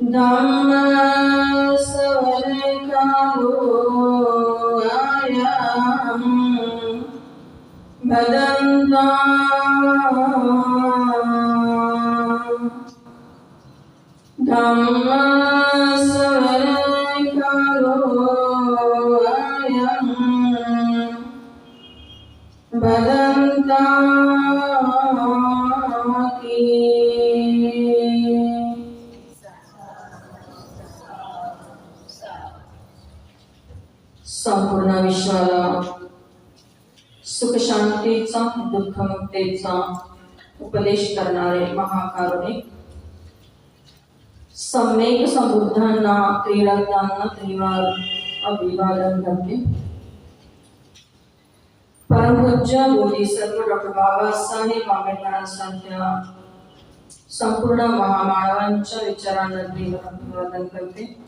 Dhamma Savarikaluvayam Madanta Dhamma संपूर्ण सुख शांतीचा दुःखमुक्तीचा उपदेश करणारे महाकारुणिक. सम्यक समृद्धांना क्रीडकांना त्रिवार अभिवादन करते. परमपूज्य बोधी सर्व डॉक्टर बाबासाहेब आंबेडकरांसारख्या संपूर्ण महामानवांच्या विचारांना अभिवादन करते.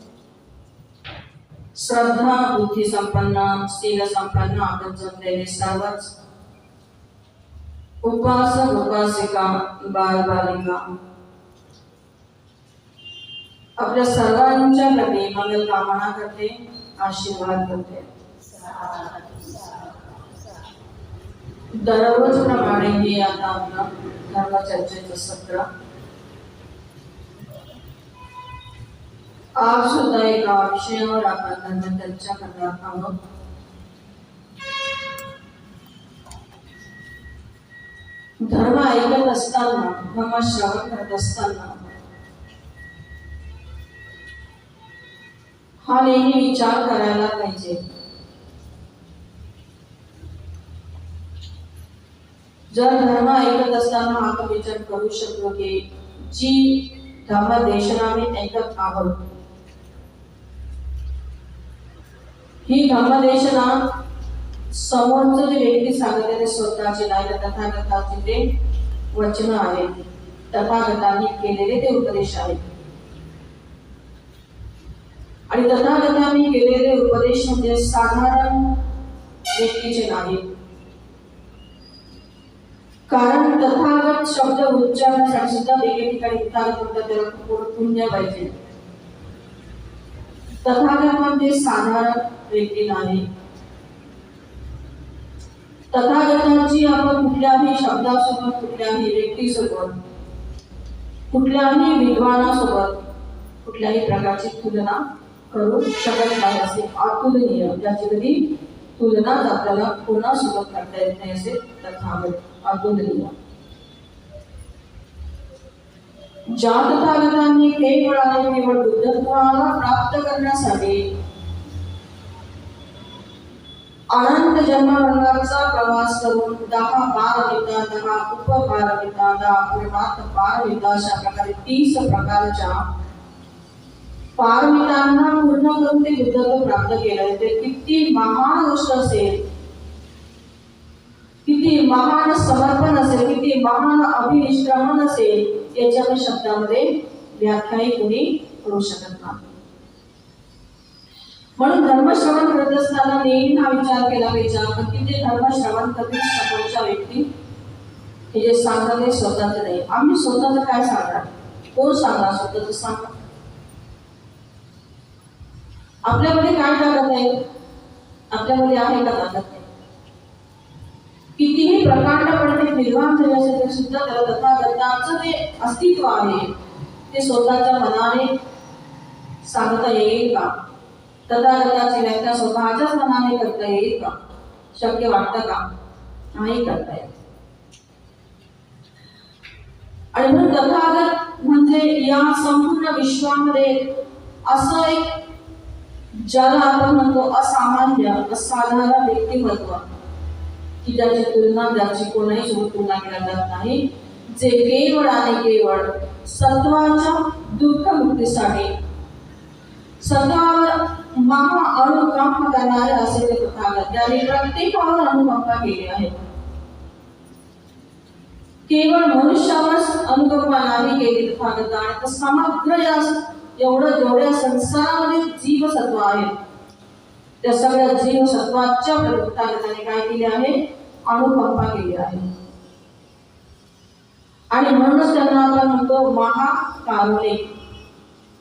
श्रद्धा बुद्धी संपन्न स्थिर संपन्न आपण जमलेले सर्वच. उपासक उपासिका बाल बालिका आपल्या सर्वांच्या प्रती मंगल कामना करते आशीर्वाद करते दररोज प्रमाणे हे आता आपलं धर्मचर्चेचं सत्र आज सुद्धा एका विषयावर आपण धर्मचर्चा करणार आहोत धर्म ऐकत असताना धर्म श्रवण करत असताना हा नेहमी विचार करायला पाहिजे जर धर्म ऐकत असताना आपण विचार करू शकतो की। जी धर्मदेशना आम्ही ऐकत आहोत ही धर्मदेशना समोरचं जे व्यक्ती सांगते ते स्वतःचे नाही तर तथागताचे ते वचन आहेत. तथागतांनी केलेले ते उपदेश आहेत. आणि तथागतांनी केलेले उपदेश म्हणजे साधारण व्यक्तीचे नाही. कारण तथागत शब्द उच्चारण्यासाठी सुद्धा वेगळ्या ठिकाणी तथागत म्हणतात त्याला खूप पुण्य पाहिजे. तथागत म्हणजे साधारण व्यक्ती नाही. तथागतांची आपण कुठल्याही शब्दासोबत कुठल्याही व्यक्तीसोबत कुठल्याही विद्वानासोबत कुठल्याही प्रकारची तुलना करू शकत नाही असे अतुलनीय त्याची कधी तुलनाच आपल्याला कोणासोबत करता येत नाही असे तथागत अतुलनीय. ज्या तथागतांनी केवळ आणि केवळ बुद्धत्वाला प्राप्त करण्यासाठी अनंत जन्मांचा प्रवास करून दहा बार दहा उपबार विद्या दहा पूर्णात बार विद्या अशा प्रकारे तीस प्रकारच्या पारमितांना पूर्ण करून ते बुद्धत्व प्राप्त केलं. ते किती महान गोष्ट असेल. किती महान समर्पण असेल किती महान अभिनिष्क्रमण असेल याच्या शब्दामध्ये व्याख्याही कोणी करू शकत नाही. म्हणून धर्मश्रवण करत असताना नेहमी हा विचार केला पाहिजे की ते धर्मश्रवण करतील समोरच्या व्यक्ती हे जे सांगतात ते स्वतःच नाही. आम्ही स्वतःच काय सांगणार? कोण सांगणार स्वतःच सांगा आपल्यामध्ये काय ताकद आहे? आपल्यामध्ये आहे का ताकद नाही? कितीही प्रकांडपणे निर्माण झाले असेल तरी सुद्धा त्याला तथागताचं जे अस्तित्व आहे ते स्वतःच्या मनाने सांगता येईल का? तथागताची व्याख्या स्वतःच्याच मनाने करता येईल का? शक्य वाटतं का? नाही करता येत. आणि म्हणून तथागत म्हणजे या संपूर्ण विश्वामध्ये असं एक ज्याला आपण म्हणतो असामान्य असाधारण व्यक्तिमत्व की ज्याची तुलना ज्याची कोणाही सोबत तुलना केल्या जात नाही जे केवळ आणि केवळ सत्वाच्या दुःखमुक्तीसाठी सत्वावर महा अनुकंप करणारे असे ते तथागत त्यांनी प्रत्येकावर अनुकंपा केली आहे. केवळ मनुष्यावरच अनुकंपा नाही केली तथागत आणि तर समग्र या एवढं जेवढ्या संसारामध्ये जीवसत्व आहे त्या सगळ्या जीवसत्वाच्या तथागताने काय केले आहे? अनुकंपा केली आहे. आणि म्हणूनच त्यांना आपण म्हणतो महाकारुणिक.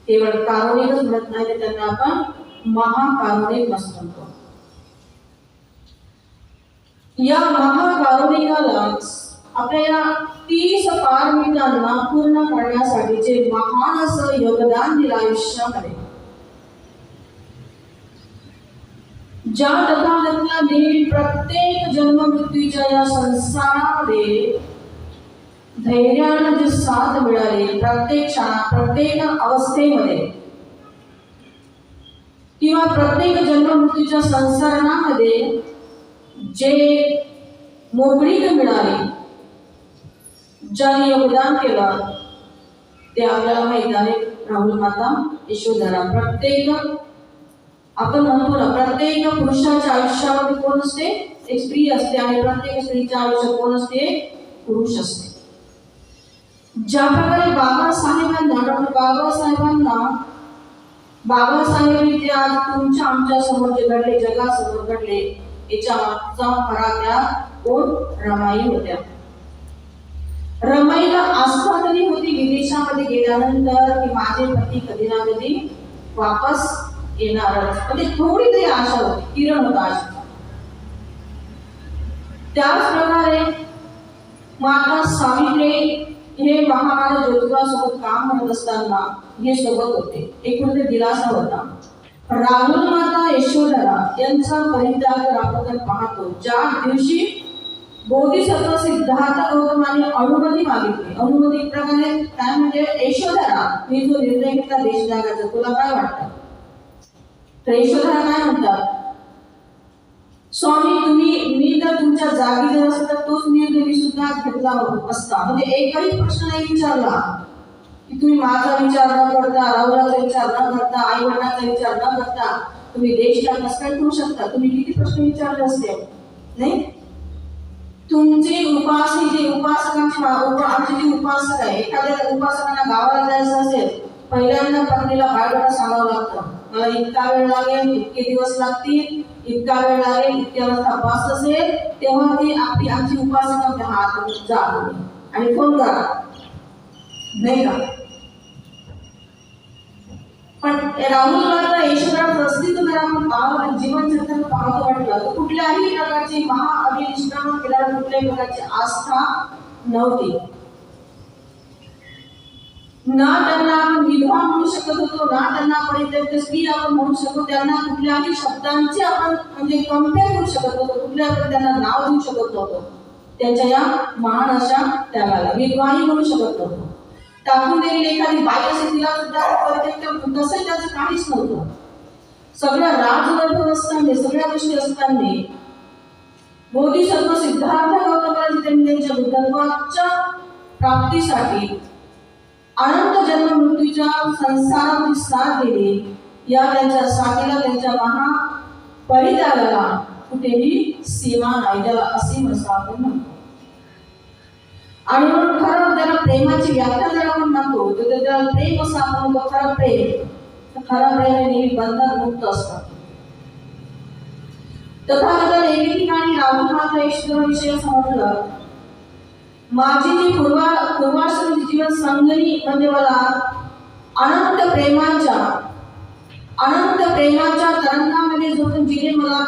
केवळ कारुणिकच म्हणत नाही तर त्यांना आपण महाकारुणिक असं म्हणतो. या महाकारुणिकाला आपल्या या तीस पारमितांना पूर्ण करण्यासाठीचे महान असं योगदान दिलं आयुष्यामध्ये. ज्या तथागतला देवी प्रत्येक जन्म मृत्यूच्या या संसारामध्ये धैर्यानं जी साथ मिळाली प्रत्येक क्षणात प्रत्येक अवस्थेमध्ये किंवा प्रत्येक जन्म मृत्यूच्या संसारणामध्ये जे मोकळीक मिळाली ज्याने योगदान केलं ते आपल्याला माहीत आहे राहुल माता यशोधरा प्रत्येक आपण म्हणतो ना प्रत्येक पुरुषाच्या आयुष्यामध्ये कोण असते? एक स्त्री असते आणि प्रत्येक स्त्रीच्या आयुष्यात कोण असते? पुरुष असते. ज्या प्रकारे बाबासाहेबांना डॉक्टर बाबासाहेबांना बाबासाहेब ते आज तुमच्या आमच्यासमोर जे घडले जगासमोर घडले याच्या मागचा खरा त्या कोण? रमाई होत्या. रमाईला आस्था तरी होती विदेशामध्ये गेल्यानंतर की माझे पती कधी ना कधी वापस येणारच. म्हणजे थोडी तरी आशा होती किरण होता आशा त्याच प्रकारे माता सावित्री हे महाराज ज्योतिबासोबत काम करत असताना हे सोबत होते. एक म्हणजे दिलासा होता. राहुल माता यशोधरा यांचा परित्याग आपण पाहतो. ज्या दिवशी बोधिसत्व सिद्धार्थ गौतमाने अनुमती मागितली. अनुमती एक प्रकारे काय म्हणजे यशोधरा मी जो निर्णय घेतला देश जागाचा तुला काय वाटतं? तर यशोधरा काय म्हणतात? स्वामी तुम्ही मी जर तुमच्या जागी जर असेल तर तोच निर्णय मी सुद्धा घेतला असता. म्हणजे एकही प्रश्न नाही विचारला. की तुम्ही माझा विचार न करता राहुलाचा विचार न करता आई वडिलांचा विचार न करता तुम्ही देशला कसं काय करू शकता? तुम्ही किती प्रश्न विचारले असते नाही? तुमचे उपास जे उपासकांची आमचे जे उपासक आहे एखाद्या उपासकांना गावाला जायचं असेल पहिल्यांदा पत्नीला बायोडाटा सांगावं लागतं. इतका वेळ लागेल इतके दिवस लागतील इतका वेळ लागेल इतक्या वाजता पास असेल तेव्हा ती आपली आमची उपासना म्हणते, हा जा आणि फोन करा. नाही का? पण राहुल मात्र ईश्वराचं अस्तित्व जर आपण पाहतो जीवन चरित्र पाहतो वाटलं. तर कुठल्याही प्रकारची महाअभिनिष्ठा केल्यावर कुठल्याही प्रकारची आस्था नव्हती. ना त्यांना आपण विधवा म्हणू शकत होतो ना त्यांना आपण इतर स्त्री आपण म्हणू शकतो त्यांना कुठल्याही शब्दांचे आपण म्हणजे कंपेअर करू शकत होतो कुठल्या आपण त्यांना नाव देऊ शकत नव्हतो. त्यांच्या या महान अशा त्यागाला विधवाही म्हणू शकत नव्हतो. टाकून दिलेली एखादी बाई असे तिला सुद्धा तसं त्याचं काहीच नव्हतं. सगळ्या राजवैभव असताना सगळ्या गोष्टी असताना बोधिसत्व सिद्धार्थ गौतमाजी त्यांनी त्यांच्या बुद्धत्वाच्या प्राप्तीसाठी अनंत जन्म मृत्यूच्या संसारात साथ दिली या त्यांच्या साथीला त्यांच्या महा परित्यागाला कुठेही सीमा नाही त्याला असीम असं आपण म्हणतो. आणि म्हणून खरं त्याला प्रेमाची व्याख्या जर आपण म्हणतो तर त्याला प्रेम असं आपण म्हणतो खरं प्रेम. तर खरं प्रेम हे नेहमी बंधन मुक्त असतं. तथागत एके ठिकाणी राहुल माता ईश्वर विषय समजलं माझी जी पूर्वा पूर्वाश्रम जीवन संगणी म्हणजे मला अनंत प्रेमाच्या अनंत प्रेमाच्या तरंगामध्ये जोडून जिने मला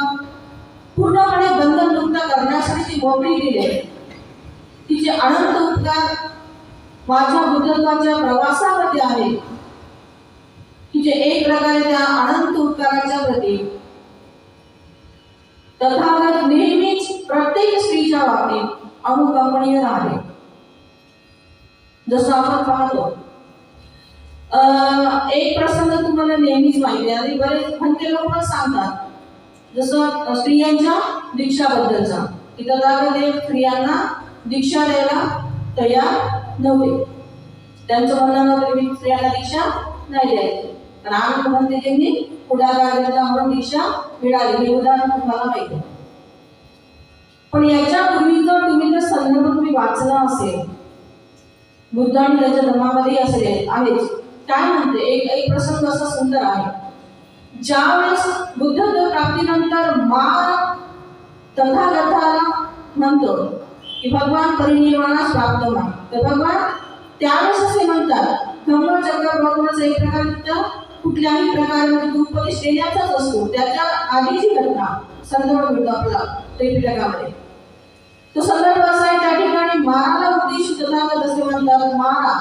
पूर्णपणे बंधनमुक्त करण्यासाठी ती मोकळी दिली तिचे अनंत उपकार माझ्या बुद्धत्वाच्या प्रवासामध्ये आहे तिचे एक प्रकारे त्या अनंत उपकाराच्या प्रती. तथागत नेहमीच प्रत्येक स्त्रीच्या बाबतीत अनुकंपनीय राहिले जसं आपण पाहतो अं, एक प्रसंग तुम्हाला नेहमीच माहिती आहे. आणि बरेच म्हणते लोक पण सांगतात. जसं स्त्रियांच्या दीक्षाबद्दलचा. की तथागत स्त्रियांना दीक्षा द्यायला तयार नव्हते. त्यांचं म्हणणं नव्हतं स्त्रियांना दीक्षा नाही द्यायची राम आनंद म्हणते त्यांनी पुढाकार घेतला म्हणून दीक्षा मिळाली. हे उदाहरण तुम्हाला माहिती आहे. पण याच्यापूर्वी जर तुम्ही जर संदर्भ तुम्ही वाचला असेल बुद्ध आणि त्याच्या धर्मामध्ये असे आहेच काय म्हणते? एक एक प्रसंग असा सुंदर आहे. ज्यावेळेस बुद्ध प्राप्तीनंतर मार तथागताला म्हणतो की भगवान परिनिर्वाणास प्राप्त व्हा. तर भगवान त्यावेळेस असे म्हणतात धम्मचक्र भगवानाचा एक प्रकार कुठल्याही प्रकारे उपदेश देण्याचाच असतो. त्याच्या आधीची घटना संदर्भ मिळतो आपला त्रिपिटकामध्ये. तो संदर्भ असा आहे त्या ठिकाणी माराला उद्देश तथागत असे म्हणतात मारा.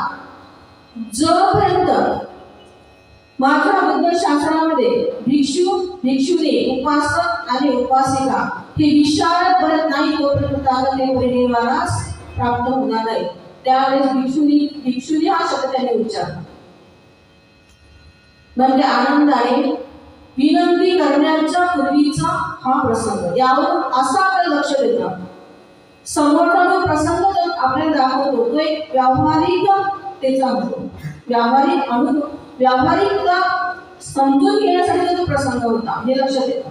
जोपर्यंत माझ्या बुद्ध शास्त्रामध्ये भिक्षू भिक्षुनी उपासक आणि उपासिका हे विशारद भरत नाही तोपर्यंत तथागत हे परिनिर्वाणास प्राप्त होणार नाही. त्यावेळेस भिक्षुनी भिक्षुनी हा शब्द त्यांनी उच्चारला. म्हणजे आनंदाने विनंती करण्याच्या पूर्वीचा हा प्रसंग. यावर असा आपण लक्ष देतं समोरचा जो प्रसंग जो आपल्याला दाखवतो तो एक व्यावहारिक त्याचा होतो व्यावहारिक अनुभव. व्यावहारिकता समजून घेण्यासाठी तो प्रसंग होता. हे लक्षात येतं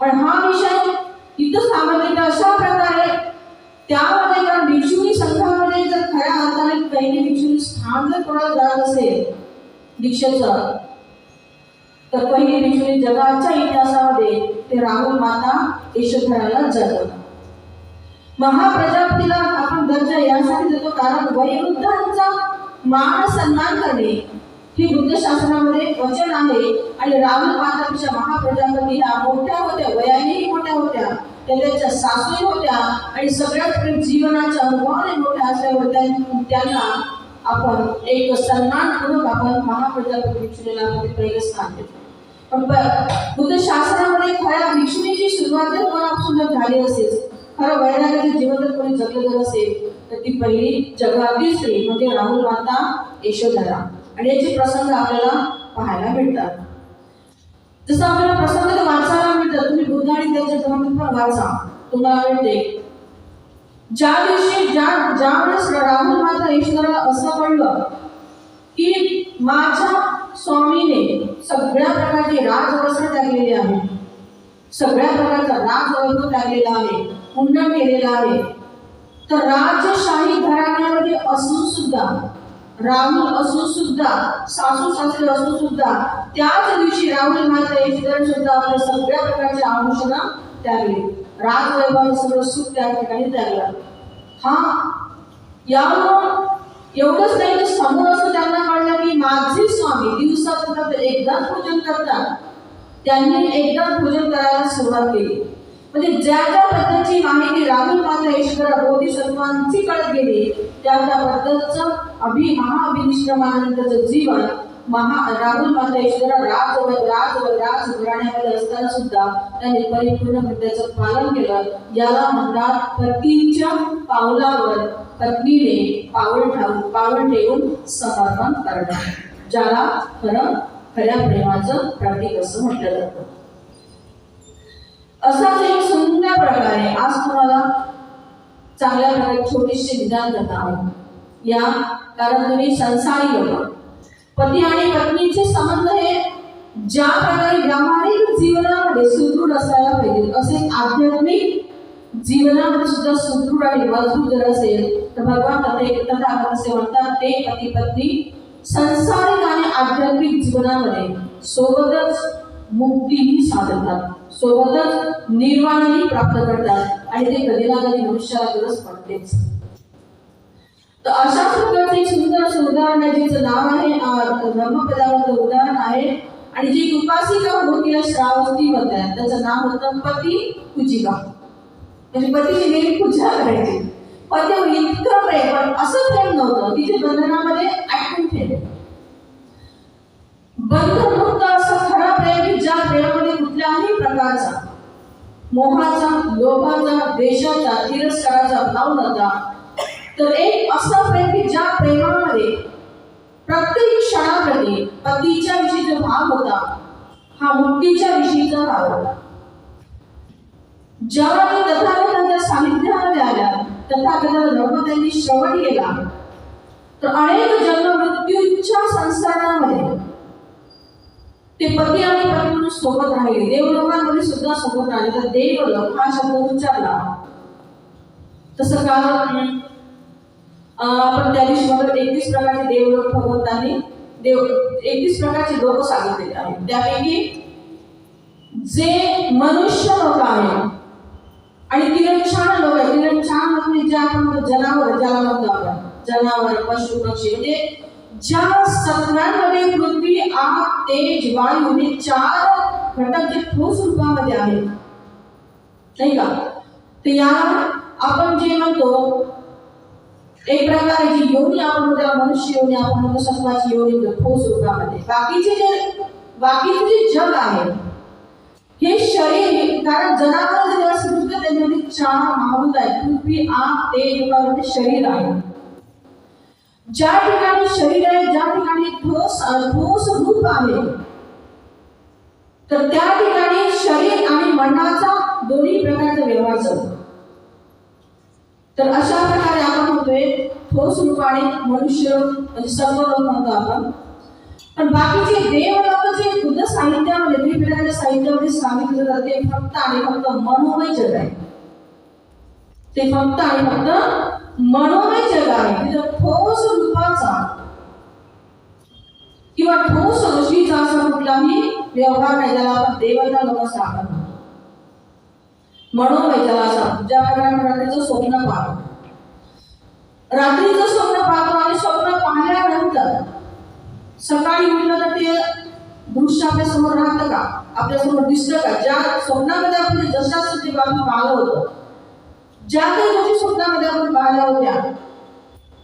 पण हा विषय इथं सामान्यतः अशा प्रकारे त्यामध्ये कारण भिक्षुनी संघामध्ये जर खऱ्या अर्थाने पहिली भिक्षुनी स्थान जर कोणाला जात असेल दीक्षेचं तर पहिली भिक्षुनी जगाच्या इतिहासामध्ये ते राहुल माता यशोधराला जातं महाप्रजापतीला आपण दर्जा यासाठी देतो कारण वयोवृद्धांचा मान सन्मान करणे ही बुद्ध वचन आहे. आणि राहुल मातापेक्षा महाप्रजापती ह्या मोठ्या होत्या वयानेही मोठ्या होत्या. त्या त्यांच्या सासूही होत्या आणि सगळ्याच जीवनाच्या अनुभवाने मोठ्या असल्यामुळे त्यांना आपण एक सन्मानपूर्वक आपण महाप्रजापती भिक्षुनीला पहिलं स्थान देतो. पण बुद्ध शासनामध्ये खऱ्या भिक्षुणीची सुरुवात मनापासून जर झाली असेल खरं वैराग्याचे जीवन जर कोणी जगलं जर असेल तर ती पहिली जगातली स्त्री म्हणजे राहुल माता यशोधरा. आणि याचे प्रसंग आपल्याला पाहायला मिळतात. जसं आपल्याला प्रसंग तर वाचायला मिळतात तुम्ही बुद्ध आणि त्याच्या धर्म पण वाचा. तुम्हाला मिळते. ज्या दिवशी ज्या ज्यावेळेस राहुल माता ईश्वराला असं कळलं की माझ्या स्वामीने सगळ्या प्रकारचे राजवस्त्र टाकलेले आहे सगळ्या प्रकारचा राजवैभव टाकलेला आहे. मुंडन केलेला आहे. तर राजशाही घराण्यामध्ये असून सुद्धा राहुल असून सुद्धा सासू सासरे असून सुद्धा त्याच दिवशी राहुल मात्र ईश्वर सुद्धा आपल्या सगळ्या प्रकारचे आभूषण त्यागले राजवैभव सगळं सुख त्या ठिकाणी त्यागला हा यावरून एवढंच नाही तर समोर असं त्यांना कळलं की माझे स्वामी दिवसात एकदा एकदाच पूजन करतात. त्यांनी एकदा पूजन करायला सुरुवात केली. म्हणजे ज्या ज्या पद्धतीची माहिती राहुल मात्र ईश्वर बोधिसत्वांची कळत गेली त्या त्या पद्धतीचं अभि महाअभिनिश्रमानंदचं जीवन महा राहुल माता ईश्वर राज राज राज घराण्यामध्ये असताना सुद्धा त्यांनी परिपूर्ण त्याचं पालन केलं. याला म्हणतात पतीच्या पावलावर पत्नीने पावल ठेवून पावल ठेवून समर्पण करणं ज्याला खरं खऱ्या प्रेमाचं प्रतीक असं म्हटलं जातं. असाच एक सुंदर प्रकारे आज तुम्हाला चांगल्या प्रकारे छोटीशी निदान करता आहे या कारण तुम्ही संसारी लोक. पती आणि पत्नीचे संबंध हे ज्या प्रकारे व्यावहारिक जीवनामध्ये सुदृढ असायला पाहिजे असे आध्यात्मिक जीवनामध्ये सुद्धा सुदृढ आणि मजबूत जर असेल तर भगवान पते तथागत असे म्हणतात. ते पती पत्नी संसारिक आणि आध्यात्मिक जीवनामध्ये सोबतच मुक्तीही साधतात. सोबतच निर्वाणही प्राप्त करतात आणि ते कधी ना कधी मनुष्याला गरज पडतेच. तर अशा प्रकारचे सुंदर असं उदाहरण आहे जिचं नाव आहे ब्रह्मपदावरचं उदाहरण आहे. आणि जी उपासिका होऊन तिला श्रावस्ती म्हणतात त्याचं नाव होतं पती पूजिका. म्हणजे पतीची नेहमी पूजा करायची. पण ते इतकं प्रेम पण असं प्रेम नव्हतं तिचे बंधनामध्ये आटून ठेवले. बंधमुक्त असं ज्या प्रेमामध्ये कुठल्याही प्रकारचा मोहाचा लोभाचा देशाचा तिरस्काराचा भाव नव्हता. तर एक असं प्रेम की ज्या प्रेमामध्ये प्रत्येक क्षणामध्ये पतीच्या विषयी जो भाव होता हा मुक्तीच्या विषयीचा भाव होता. जेव्हा तो तथागतांच्या सानिध्यामध्ये आल्या तथागताचा धर्म त्यांनी श्रवण केला तर अनेक जन्म मृत्यूच्या संसारामध्ये ते पती आणि पती म्हणून सोबत राहिले. देवलोकांमध्ये सुद्धा सोबत राहिले. तर देवलोक हा शब्द उच्चारला. तसं का? आपण त्या दिवशी म्हणतो एकवीस प्रकारचे देवलोक भगवंतांनी देव एकवीस प्रकारचे लोक सांगितलेले आहेत. त्यापैकी जे मनुष्य लोक आहे आणि किरणछान लोक आहे किरणछान म्हणजे जे आपण जनावर ज्याला म्हणतो आपण जनावर पशु पक्षी. म्हणजे ज्या सत्वांमध्ये पृथ्वी आग तेज वायू हे चार घटक जे ठोस रूपामध्ये आहेत. नाही का? तर या आपण जे म्हणतो एक प्रकारची योनी आपण म्हणतो त्याला मनुष्य योनी आपण म्हणतो सत्वाची योनी म्हणतो ठोस रूपामध्ये. बाकीचे जे बाकीचे जे जग आहे हे शरीर कारण जनावर जेव्हा सृष्टी त्याच्यामध्ये चार महाभूत आहेत. पृथ्वी आग तेज युगामध्ये शरीर आहे. ज्या ठिकाणी शरीर आहे ज्या ठिकाणी ठोस ठोस रूप आहे तर त्या ठिकाणी शरीर आणि मनाचा दोन्ही प्रकारचा व्यवहार चालतो तर अशा प्रकारे आपण म्हणतोय ठोस रूपाने मनुष्य म्हणजे सर्व लोक म्हणतो आपण. पण बाकीचे देवलोक जे बुद्ध साहित्यामध्ये त्रिपिटाच्या साहित्यामध्ये सांगितलं जातं ते फक्त आणि फक्त मनोमय जग आहे. ते फक्त आणि फक्त मनोमय जग आहे तिथं ठोस रूपाचा किंवा ठोस गोष्टीचा असा कुठलाही व्यवहार नाही त्याला आपण देवता लोक सांगत मनोमय त्याला असा ज्या प्रकारे रात्रीचं स्वप्न पाहतो. रात्रीचं स्वप्न पाहतो आणि स्वप्न पाहिल्यानंतर सकाळी उठलं तर ते दृश्य आपल्यासमोर राहतं का? आपल्यासमोर दिसतं का? ज्या स्वप्नामध्ये आपण जशा ते पाहिलं होतं ज्या काही गोष्टी स्वप्नामध्ये आपण पाहिल्या होत्या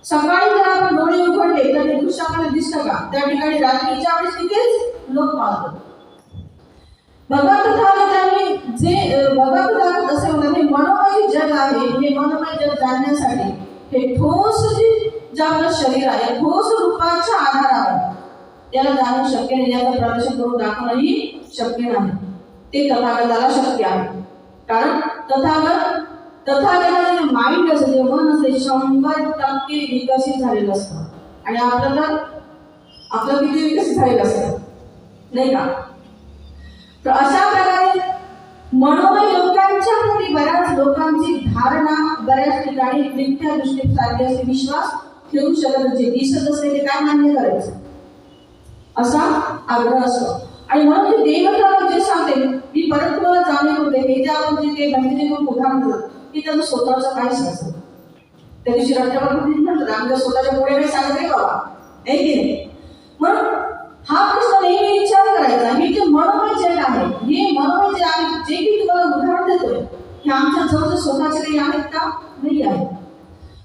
सकाळी जर आपण डोळे उघडले तर हे दृश्य आपल्याला दिसतं का? त्या ठिकाणी रात्रीच्या वेळेस तिथेच लोक पाहतात भगवत तथागतांनी जे भगवत तथागत असे म्हणतात हे मनोमय जग आहे हे मनोमय जग जाणण्यासाठी हे ठोस जे जे आपलं शरीर आहे ठोस रूपाच्या आधारावर याला जाणणं शक्य नाही याचं प्रदर्शन करून दाखवणंही शक्य नाही. ते तथागताला शक्य आहे. कारण तथागत तथागताचे माइंड असते जे मन असते शंभर टक्के विकसित झालेलं असतं. आणि आपलं तर आपलं किती विकसित झालेलं असतं? नाही का? तर अशा प्रकारे मनोमय लोकांच्या प्रती बऱ्याच लोकांची धारणा बऱ्याच ठिकाणी मिथ्या दृष्टीत सारखी असे विश्वास ठेवू शकत जे दिसत असते ते काय मान्य करायचं? असा आग्रह असतो. आणि म्हणून ते देवता जे सांगते मी परत तुम्हाला जाणीव होते हे जे आपण जे ते भक्तीचे उदाहरण की त्याचं स्वतःचं काहीच नसतं त्या दिवशी राष्ट्रपती म्हणतात आमच्या स्वतःच्या पुढे काही सांगत नाही बाबा. नाही की नाही म्हणून हा प्रश्न नेहमी विचार करायचा. हे जे मनोमय जग आहे हे मनोमय जे आहे जे की तुम्हाला उदाहरण देतोय हे आमच्या जवळ स्वतःचे काही आहेत का? नाही आहे.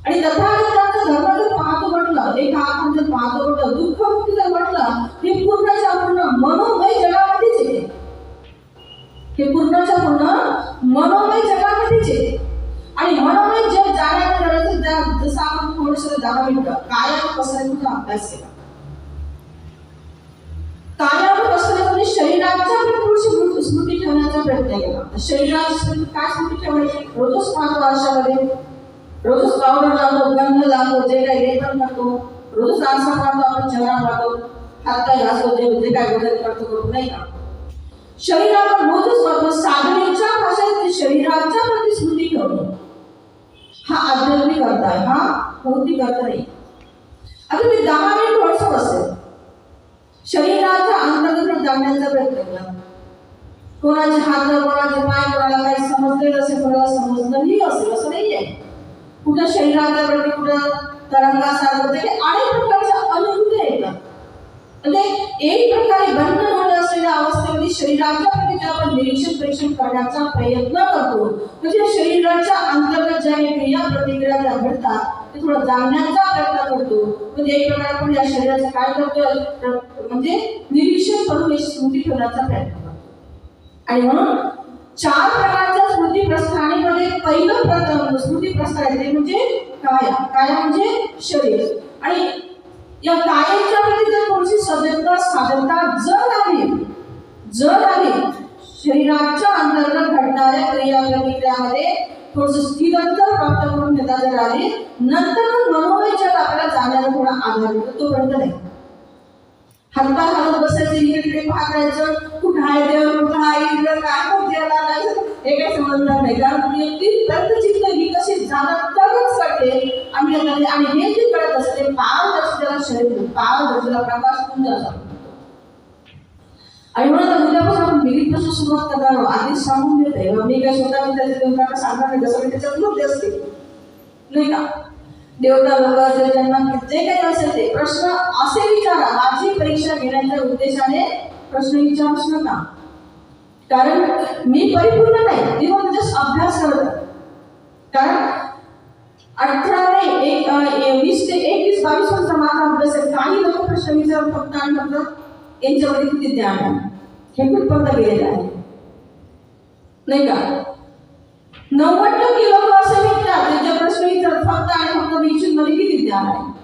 आणि तथागतांचा धर्म जर पाहतो म्हटलं एक आपण जर पाहतो म्हटलं दुःख मुक्ती जर म्हटलं हे पूर्णच्या पूर्ण मनोमय जगामध्येच येते. हे पूर्णच्या पूर्ण मनोमय जगामध्येच येते. आणि मनोमय जग जाण्याच्या गरज जसं आपण थोडस दहा मिनिटं कायम पसरतीचा अभ्यास केला? कायम बसण्यामध्ये म्हणजे शरीराच्या पण थोडीशी स्मृती ठेवण्याचा प्रयत्न केला. शरीराची स्मृती काय स्मृती ठेवायची? रोजच पाहतो आरशामध्ये. रोजच पावडर लावतो गंध लावतो जे काही लेपन करतो. रोजच आरसा पाहतो आपण चेहरा पाहतो हात काय घास होते जे काय बदल करतो करू नाही का? शरीरावर रोजच पाहतो. साधनेच्या भाषेत शरीराच्या प्रतिस्मृती ठेवतो. हा आध्यात्मिक अर्थ आहे हा भौतिक अर्थ नाही. आता मी दहा मिनिट थोडस बसेल. शरीराच्या अंतर्गत जाण्याचा प्रयत्न केला कोणाचे हात कोणाचे पाय कोणाला काही समजलेलं असेल कोणाला समजलंही असेल असं नाही आहे कुठं शरीराच्या प्रती कुठं तरंगासारखं ते अनेक प्रकारच्या अनुभूती म्हणजे एक प्रकारे बंद होत असलेल्या अवस्थेमध्ये शरीराच्या प्रती आपण निरीक्षण परीक्षण करण्याचा प्रयत्न करतो. म्हणजे शरीराच्या अंतर्गत ज्या काही क्रिया प्रतिक्रिया ज्या घडतात ते थोडं जाणण्याचा प्रयत्न करतो. म्हणजे एक प्रकारे आपण या शरीराचं काय करतोय म्हणजे निरीक्षण करून स्मृती ठेवण्याचा प्रयत्न करतो. आणि म्हणून चार प्रकारच्या स्मृती प्रस्थानीमध्ये पहिलं प्रथम स्मृती प्रस्थान आहे ते म्हणजे काया. काया म्हणजे शरीर. आणि या कायमच्या मध्ये जर थोडीशी सजगता साधकता जर आली जर आली शरीराच्या अंतर्गत घडणाऱ्या क्रिया प्रतिक्रियामध्ये थोडस स्थिरता प्राप्त करून घेता जर आली नंतर मग मनोमय आपल्याला जाण्याला थोडा आधार मिळतो तोपर्यंत नाही. हातपाय हलत बसायचं इकडे तिकडे पाहत राहायचं. कुठं आहे देव कुठं आहे इकडं काय खूप देवाला नाही. हे काही समजणार नाही. कारण व्यक्ती ती विकसित झालं तरच कळते. आणि आणि हे जे कळत असते पाव दर्शनाला शरीर पाव दर्शनाला प्रकाश पुंज असा आणि म्हणून उद्यापासून आपण मिलिटपासून सुरुवात करणार आहोत. आधीच सांगून देते. मी काय स्वतः विद्यार्थी लोकांना सांगणार नाही जसं मी त्याच्यात नव्हते असते. नाही का? देवता लोक जे जे काही असेल ते प्रश्न असे विचारा. माझी परीक्षा घेण्याच्या उद्देशाने प्रश्न विचारूच नका. कारण मी परिपूर्ण नाही मी फक्त जस्ट अभ्यास करत कारण अठरा ते एक वीस ते एकवीस बावीस वर्ष माझा अभ्यास आहे. काही लोक प्रश्न विचारून फक्त आणि फक्त यांच्यामध्ये किती ज्ञान आहे? हे कुठपर्यंत गेलेलं आहे? नाही का? नव्वद टक्के लोक असं विचारतात त्यांच्या प्रश्न विचारतात फक्त आणि मध्ये किती ज्ञान आहे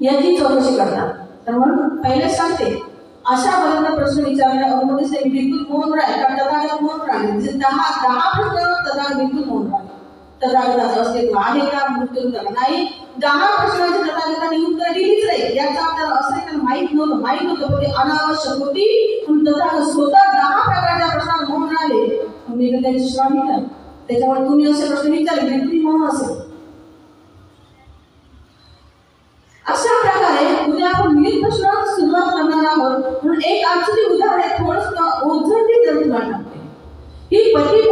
याची चौकशी करतात तर म्हणून पहिले सांगते अशा पर्यंत प्रश्न विचारल्या अनुमतीच ते बिलकुल मौन राहील कारण तथागत मौन राहिले म्हणजे दहा दहा प्रश्न तथागत बिलकुल मौन राहिले तथागताचं अस्तित्व आहे का मृत्यू नाही. दहा प्रश्नाची तथागताने उत्तर दिलीच नाही. याचा आपल्याला असं तर माहीत नव्हतं माहीत होतं पण ते अनावश्यक होती. पण तथागत स्वतः दहा प्रकारच्या प्रश्नात मौन राहिले. मी तर त्याची श्रम त्याच्यामुळे तुम्ही असे प्रश्न विचारले बिलकुल मौन असेल. अशा प्रकारे उद्या आपण विविध प्रश्न सुरुवात करणार आहोत. म्हणून एक आजची उदाहरण थोडस ओझरती जरी टाकते ही पती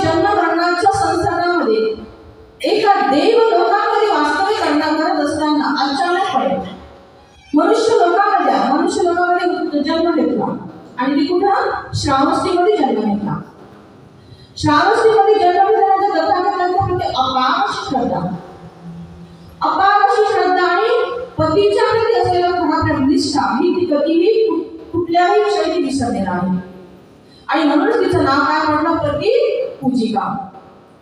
जन्म मरणाच्या संसारामध्ये एका देव लोकांमध्ये वास्तविक करणार करत असताना अचानकपणे मनुष्य लोकांमध्ये मनुष्य लोकांमध्ये जन्म घेतला. आणि ती कुठं? श्रावस्तीमध्ये जन्म घेतला. श्रावस्तीमध्ये जन्म घेतल्यानंतर तथागतांच्या प्रती अपार श्रद्धा अपार अशी श्रद्धा आणि पतीच्या प्रती असलेला खरा प्रतिष्ठा ही ती कधीही कुठल्याही क्षणी विसरलेला आहे आणि म्हणूनच तिचं नाव काय म्हणलं प्रती पूजिका.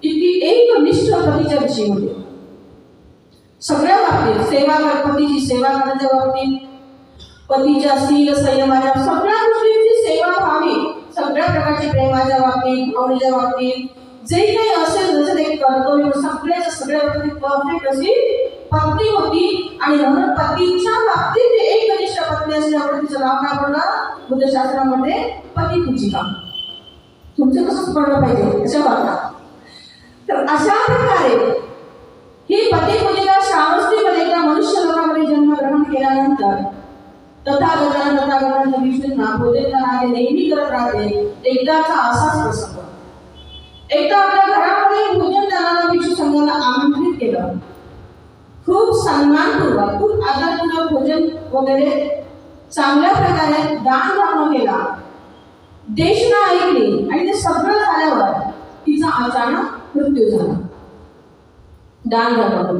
इतकी एक निष्ठ पतीच्या विषयी होते सगळ्या बाबतीत सेवा कर पतीची सेवा करण्याच्या बाबतीत पतीच्या सील संयमाच्या सगळ्या गोष्टींची सेवा व्हावी. सगळ्या प्रकारची प्रेमाच्या बाबतीत भावनेच्या बाबतीत जे काही असेल जसं ते कर्तव्य सगळ्याच्या सगळ्या गोष्टी परफेक्ट अशी पत्नी होती आणि म्हणून पतीच्या बाबतीत ते एक कनिष्ठ पत्नी असल्यामुळे तिचं नाव काय पडलं बुद्धशास्त्रामध्ये पती पूजिका. तुमचं कसं पडलं पाहिजे अशा वाटतात तर अशा प्रकारे ही पती पूजिका श्रावस्तीमध्ये एका मनुष्य लोकामध्ये जन्मग्रहण केल्यानंतर तथागतानं तथागतांच्या विष्णूंना भोजन करणारे नेहमी करत राहते. एकदाचा असाच प्रसंग. एकदा आपल्या घरामध्ये भोजन करणारा विष्णू संघाला आमंत्रित केलं. खूप सन्मानपूर्वक खूप आदरपूर्वक भोजन वगैरे चांगल्या प्रकारे दान धर्म केला. देशना ऐकली आणि ते सगळं झाल्यावर तिचा अचानक मृत्यू झाला. दान धर्म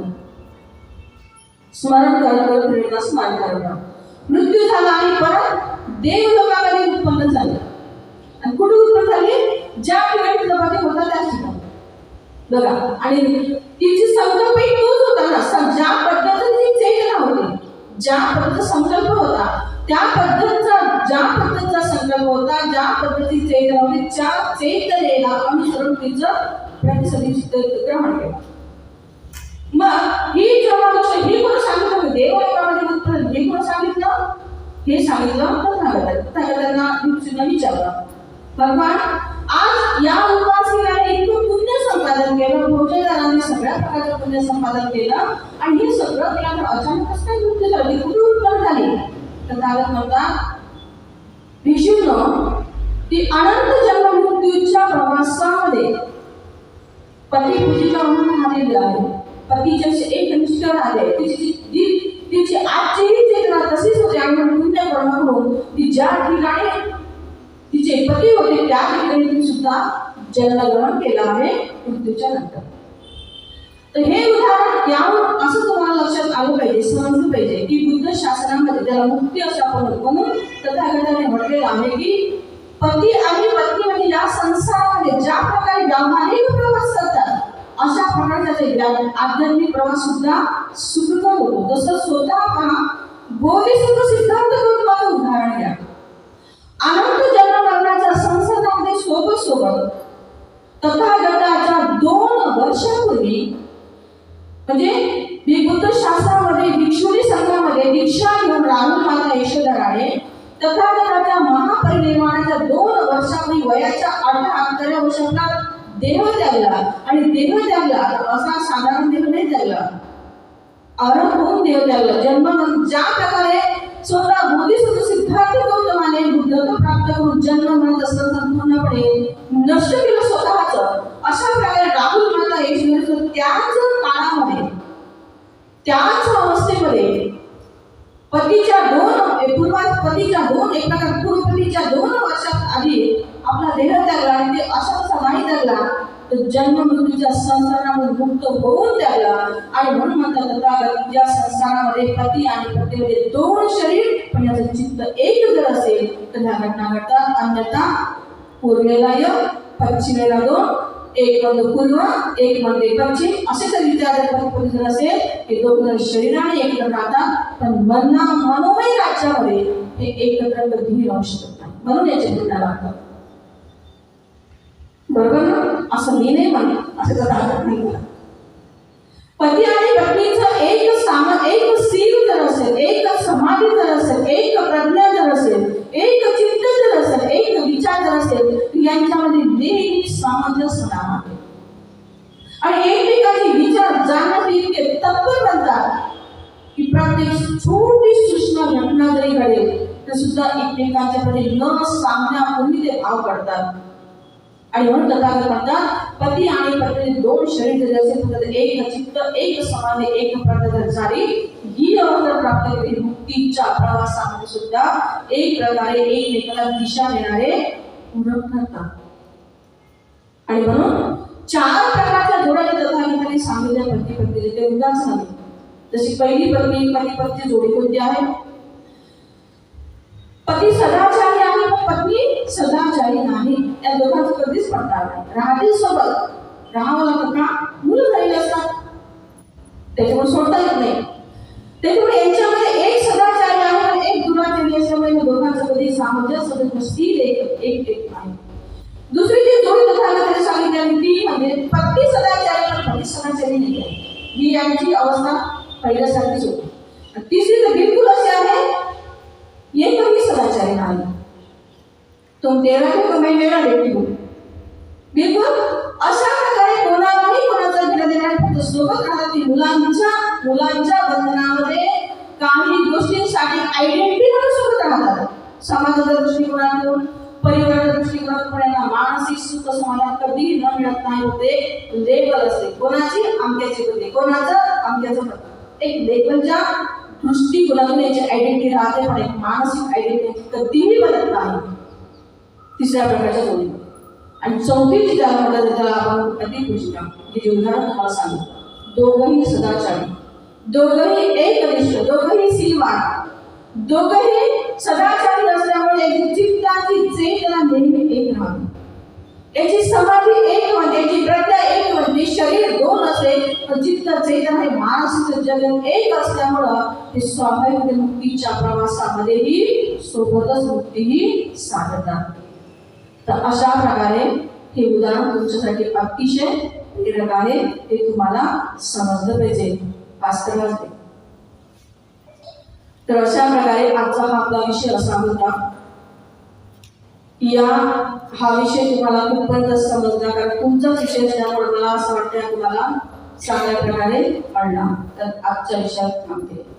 स्मरण करणं प्रेरणा स्मरण करणं मृत्यू झाला आणि परत देव लोकांमध्ये उत्पन्न झाले. आणि कुठे उत्पन्न झाली? ज्या ठिकाणी सहभागी होता त्याच ठिकाणी. बघा आणि तिची संकल्पही तोच होता ना. ज्या पद्धतीची चेतना होती ज्या पद्धतीचा संकल्प होता त्या पद्धतीचा ज्या पद्धतीचा संकल्प होता ज्या पद्धतीची चेतना होती त्या चेतनेला अनुसरून तिचं प्रतिसंधीची ग्रहण केलं मग ही जेव्हा गोष्ट ही कोण सांगितलं देव लोकांमध्ये उत्पन्न हे कोण सांगितलं? हे सांगितलं तर तथागतांना त्यांना विचारलं. भगवान आज या उपवास केल्याने इतकं पुण्य संपादन केलं भोजनाने सगळ्या प्रकारचं पुण्य संपादन केलं आणि हे सगळं केल्यानंतर अचानकच काय मृत्यू झाली? म्हणजे कुठे उत्पन्न झाली? तर तथागत म्हणता भिक्षूंनो ती अनंत जन्म मृत्यूच्या प्रवासामध्ये पती पूजिका म्हणून आलेली आहे. पतीच्या एक निष्ठ आले तिची तिची आजचीही चेतना तशीच होते आणि पुण्य कर्म करून ती ज्या ठिकाणी तिचे पती होते त्या ठिकाणी सुद्धा सुद्धा जन्मग्रहण केला आहे मृत्यूच्या नंतर. तर हे उदाहरण यावर असं तुम्हाला लक्षात आलं पाहिजे समजलं पाहिजे की बुद्ध शासनामध्ये त्याला मुक्ती असं आपण म्हणून तथागताने म्हटलेलं आहे की पती आणि पत्नीमध्ये म्हणजे या संसारामध्ये ज्या प्रकारे व्यावहारिक प्रवास करतात अशा प्रकारचा आध्यात्मिक प्रवास सुद्धा सुखकर होतो. जसं स्वतः पहा बोधिसत्व सिद्धांत तुम्हाला उदाहरण घ्या अनंत जन्म मरणाच्या संसारामध्ये सोबत सोबत तथागताच्या दोन वर्षापूर्वी म्हणजे मी बुद्ध शास्त्रामध्ये भिक्षुणी संघामध्ये दीक्षा घेऊन राहुल माता यशोधराने तथागताच्या महापरिनिर्वाणाच्या दोन वर्षापूर्वी वयाच्या अठरा अकरा वर्षांना देह त्यागला आणि देह त्यागला असा साधारण देह नाही त्यागला. अरब होऊन देव त्यागला. जन्म ज्या प्रकारे स्वतः बोधिसत्व सिद्धार्थ गौतमाने बुद्धत्व प्राप्त करून जन्म म्हणत असताना संपूर्णपणे नष्ट केलं स्वतःच. अशा प्रकारे राहुल माता यशोधर त्याच काळामध्ये त्याच अवस्थेमध्ये पतीच्या दोन पूर्वात पतीच्या दोन एक प्रकार पूर्वपतीच्या दोन वर्षात आधी आपला देह त्यागला आणि ते अशा कसा त्यागला तर जन्म मृत्यूच्या संसारामध्ये मुक्त होऊन त्याला आणि म्हणून म्हणतात तथागत या संसारामध्ये पती आणि पतीमध्ये म्हणजे दोन शरीर पण याचं चित्त एक जर असेल तर ह्या घटना घडतात. अन्यथा पूर्वेला य पश्चिमेला दोन एक म्हणजे पूर्व एक म्हणजे पश्चिम. असे जर विचार जर पती जर असेल हे दोन जर शरीराने एकत्र राहतात पण मना मनोमय राज्यामध्ये हे एकत्र कधीही राहू शकत नाही. म्हणून याचे घटना लागतात बरोबर ना? असं मी नाही म्हणे असं तर दाखवत नाही मला. पती आणि पत्नीचं एक साम एक सील जर असेल एक समाधी जर असेल एक प्रज्ञा जर असेल एक चित्त जर असेल एक विचार जर असेल यांच्यामध्ये नेहमी सामंजस्य राहणार आणि एकमेकाचे विचार जाणण्यात इतके तत्पर बनतात की प्रत्येक छोटी सूक्ष्म घटना जरी घडेल तर सुद्धा एकमेकांच्या कडे न सांगण्यापूर्वी ते भाव करतात आणि म्हणून तथागत म्हणतात पती आणि पत्नी दोन शरीर जरी असेल तर एक चित्त एक समाधी एक प्रकार झाली ही अवस्था प्राप्त केली. मुक्तीच्या प्रवासामध्ये सुद्धा एक प्रकारे एकमेकाला दिशा देणारे पूरक ठरतात आणि म्हणून चार प्रकारच्या जोड्या तथागताने सांगितल्या पती पत्नीचे ते उदाच नाही जशी पहिली पत्नी पती पत्नी जोडी कोणती आहे? पती सदाचार पत्नी सदाचारी नाही. या दोघांचं कधीच पडणार नाही. राहतील सोबत राहावं लागतं का? मुलं झालेली असतात. त्याच्यामुळे सोडता येत नाही. त्याच्यामुळे यांच्यामध्ये एक सदाचारी आहे आणि एक दुराचारी असल्यामुळे दोघांचं कधी सामंजस्य कधी स्थिर एक एक नाही दुसरी जी जोडी तथागताने सांगितली ती म्हणजे पत्नी सदाचारी पण पती सदाचारी नाही आहे. ही यांची अवस्था पहिल्यासारखीच होती. तिसरी तर बिलकुल अशी आहे ये कभी सदाचारी नाही. तुम तेरा को तो मैं मेरा देती हूँ। बिलकुल अशा प्रकारे कोणालाही कोणाचा घेणं देणार नाही. फक्त सोबत राहतील मुलांच्या मुलांच्या बंधनामध्ये काही गोष्टींसाठी आयडेंटिटी म्हणून सोबत राहतात. समाजाच्या दृष्टिकोनातून परिवाराच्या दृष्टिकोनातून यांना मानसिक सुख समाधान कधीही न मिळत नाही होते लेबल असते. कोणाची? आमक्याची कधी कोणाचं? आमक्याचं एक लेबलच्या दृष्टिकोनातून याची आयडेंटिटी राहते पण एक मानसिक आयडेंटिटी कधीही बदलत नाही. तिसऱ्या प्रकारच्या जोडी. आणि चौथी जी त्याला त्याला आपण अधिक पुष्टा हे जे उदाहरण तुम्हाला सांगितलं दोघंही सदाचारी. दोघंही एक दोघंही सीलवान दोघंही सदाचारी असल्यामुळे याची चित्ताची चेतना नेहमी एक राहते. याची समाधी एक म्हणजे याची प्रज्ञा एक म्हणजे शरीर दोन असेल पण चित्त चेतन हे मानसिक जगत एक असल्यामुळं ते स्वाभाविक मुक्तीच्या प्रवासामध्येही सोबतच मुक्तीही साधतात. तर अशा प्रकारे हे उदाहरण तुमच्यासाठी अतिशय प्रेरक आहे. हे तुम्हाला समजलं पाहिजे. भास्कर तर अशा प्रकारे आजचा हा आपला विषय असा होता या हा विषय तुम्हाला खूपच समजला कारण तुमचाच विषय असल्यामुळे मला असं वाटतं तुम्हाला चांगल्या प्रकारे कळला. तर आजच्या विषयात थांबते.